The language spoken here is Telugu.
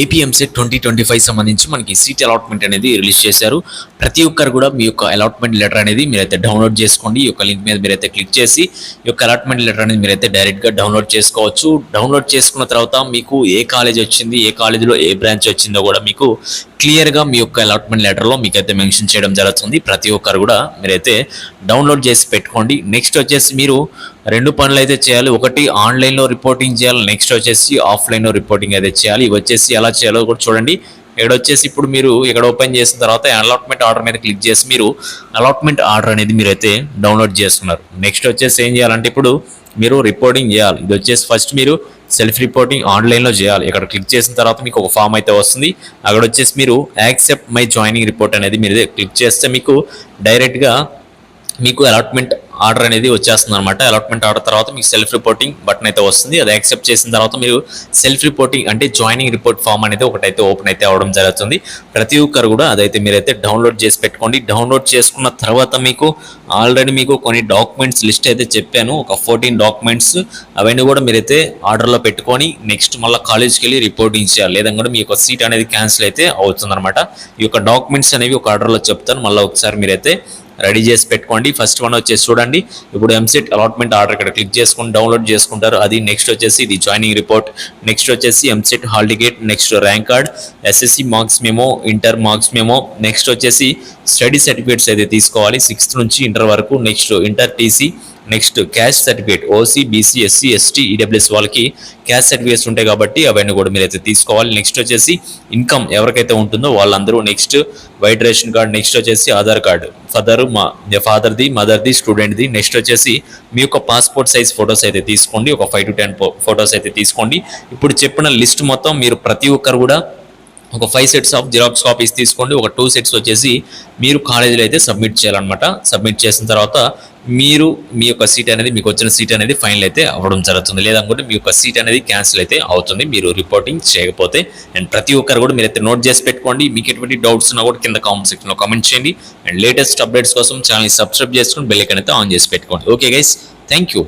ఏపీఎంసెట్ ట్వంటీ ట్వంటీ ఫైవ్ సంబంధించి మనకి సీట్ అలాట్మెంట్ అనేది రిలీజ్ చేశారు. ప్రతి ఒక్కరు కూడా మీ యొక్క అలాట్మెంట్ లెటర్ అనేది మీరైతే డౌన్లోడ్ చేసుకోండి. ఈ యొక్క లింక్ మీద మీరైతే క్లిక్ చేసి ఈ యొక్క అలాట్మెంట్ లెటర్ అనేది మీరైతే డైరెక్ట్గా డౌన్లోడ్ చేసుకోవచ్చు. డౌన్లోడ్ చేసుకున్న తర్వాత మీకు ఏ కాలేజ్ వచ్చింది ఏ కాలేజీలో ఏ బ్రాంచ్ వచ్చిందో కూడా మీకు క్లియర్గా మీ యొక్క అలాట్మెంట్ లెటర్లో మీకైతే మెన్షన్ చేయడం జరుగుతుంది. ప్రతి ఒక్కరు కూడా మీరైతే డౌన్లోడ్ చేసి పెట్టుకోండి. నెక్స్ట్ వచ్చేసి మీరు రెండు పనులు అయితే చేయాలి. ఒకటి ఆన్లైన్లో రిపోర్టింగ్ చేయాలి. నెక్స్ట్ వచ్చేసి ఆఫ్లైన్లో రిపోర్టింగ్ అయితే చేయాలి. ఇవి వచ్చేసి ఎలా చేయాలో కూడా చూడండి. ఇక్కడ వచ్చేసి ఇప్పుడు మీరు ఇక్కడ ఓపెన్ చేసిన తర్వాత అలాట్మెంట్ ఆర్డర్ మీద క్లిక్ చేసి మీరు అలాట్మెంట్ ఆర్డర్ అనేది మీరైతే డౌన్లోడ్ చేసుకున్నారు. నెక్స్ట్ వచ్చేసి ఏం చేయాలంటే ఇప్పుడు మీరు రిపోర్టింగ్ చేయాలి. ఇది వచ్చేసి ఫస్ట్ మీరు సెల్ఫ్ రిపోర్టింగ్ ఆన్లైన్లో చేయాలి. ఇక్కడ క్లిక్ చేసిన తర్వాత మీకు ఒక ఫామ్ అయితే వస్తుంది. అక్కడ వచ్చేసి మీరు యాక్సెప్ట్ మై జాయినింగ్ రిపోర్ట్ అనేది మీరు క్లిక్ చేస్తే మీకు డైరెక్ట్గా మీకు అలాట్మెంట్ ఆర్డర్ అనేది వచ్చేస్తుంది అనమాట అలాట్మెంట్ ఆర్డర్ తర్వాత మీకు సెల్ఫ్ రిపోర్టింగ్ బటన్ అయితే వస్తుంది. అది యాక్సెప్ట్ చేసిన తర్వాత మీరు సెల్ఫ్ రిపోర్టింగ్ అంటే జాయినింగ్ రిపోర్ట్ ఫామ్ అనేది ఒకటైతే ఓపెన్ అయితే అవడం జరుగుతుంది. ప్రతి ఒక్కరు కూడా అదైతే మీరైతే డౌన్లోడ్ చేసి పెట్టుకోండి. డౌన్లోడ్ చేసుకున్న తర్వాత మీకు ఆల్రెడీ మీకు కొన్ని డాక్యుమెంట్స్ లిస్ట్ అయితే చెప్పాను. ఒక ఫోర్టీన్ డాక్యుమెంట్స్ అవన్నీ కూడా మీరైతే ఆర్డర్లో పెట్టుకొని నెక్స్ట్ మళ్ళీ కాలేజ్కి వెళ్ళి రిపోర్టింగ్ చేయాలి. లేదంటే కూడా మీ యొక్క సీట్ అనేది క్యాన్సిల్ అయితే అవుతుంది అనమాట ఈ యొక్క డాక్యుమెంట్స్ అనేవి ఒక ఆర్డర్లో చెప్తాను. మళ్ళీ ఒకసారి మీరైతే రెడీ చేసి పెట్టుకోండి. ఫస్ట్ వన్ వచ్చేసి చూడండి. ఇప్పుడు ఎంసెట్ అలాట్మెంట్ ఆర్డర్ ఇక్కడ క్లిక్ చేసుకుని డౌన్లోడ్ చేసుకుంటారు. అది నెక్స్ట్ వచ్చేసి ఇది జాయినింగ్ రిపోర్ట్ నెక్స్ట్ వచ్చేసి EAMCET hall ticket next rank card SSC marks memo inter marks memo next వచ్చేసి స్టడీ సర్టిఫికేట్స్ అయితే తీసుకోవాలి. సిక్స్త్ నుంచి ఇంటర్ వరకు next inter TC next caste certificate OC BC SC ST EWS వాళ్ళకి క్యాష్ సర్టిఫికేట్స్ ఉంటాయి కాబట్టి అవన్నీ కూడా మీరైతే తీసుకోవాలి. నెక్స్ట్ వచ్చేసి ఇన్కమ్ ఎవరికైతే ఉంటుందో వాళ్ళందరూ next white ration card next వచ్చేసి ఆధార్ కార్డు. ఫాదర్ మా ఫాదర్ది మదర్ది స్టూడెంట్ది నెక్స్ట్ వచ్చేసి మీ యొక్క పాస్పోర్ట్ సైజ్ ఫొటోస్ అయితే తీసుకోండి. ఒక ఫైవ్ టు టెన్ ఫొటోస్ అయితే తీసుకోండి. ఇప్పుడు చెప్పిన లిస్ట్ మొత్తం మీరు ప్రతి ఒక్కరు కూడా ఒక five sets of xerox copies తీసుకోండి. ఒక టూ సెట్స్ వచ్చేసి మీరు కాలేజీలో అయితే సబ్మిట్ చేయాలన్నమాట. సబ్మిట్ చేసిన తర్వాత మీరు మీ యొక్క సీట్ అనేది మీకు వచ్చిన సీట్ అనేది ఫైనల్ అయితే అవ్వడం జరుగుతుంది. లేదనుకుంటే మీ యొక్క సీట్ అనేది క్యాన్సిల్ అయితే అవుతుంది. మీరు రిపోర్టింగ్ చేయకపోతే అండ్ ప్రతి ఒక్కరు కూడా మీరైతే నోట్ చేసి పెట్టుకోండి. మీకు ఎటువంటి డౌట్స్ ఉన్నా కూడా కింద కామెంట్ సెక్షన్లో కామెంట్ చేయండి. అండ్ లేటెస్ట్ అప్డేట్స్ కోసం ఛానల్ సబ్స్క్రైబ్ చేసుకుని బెల్ అయితే ఆన్ చేసి పెట్టుకోండి. Okay guys thank you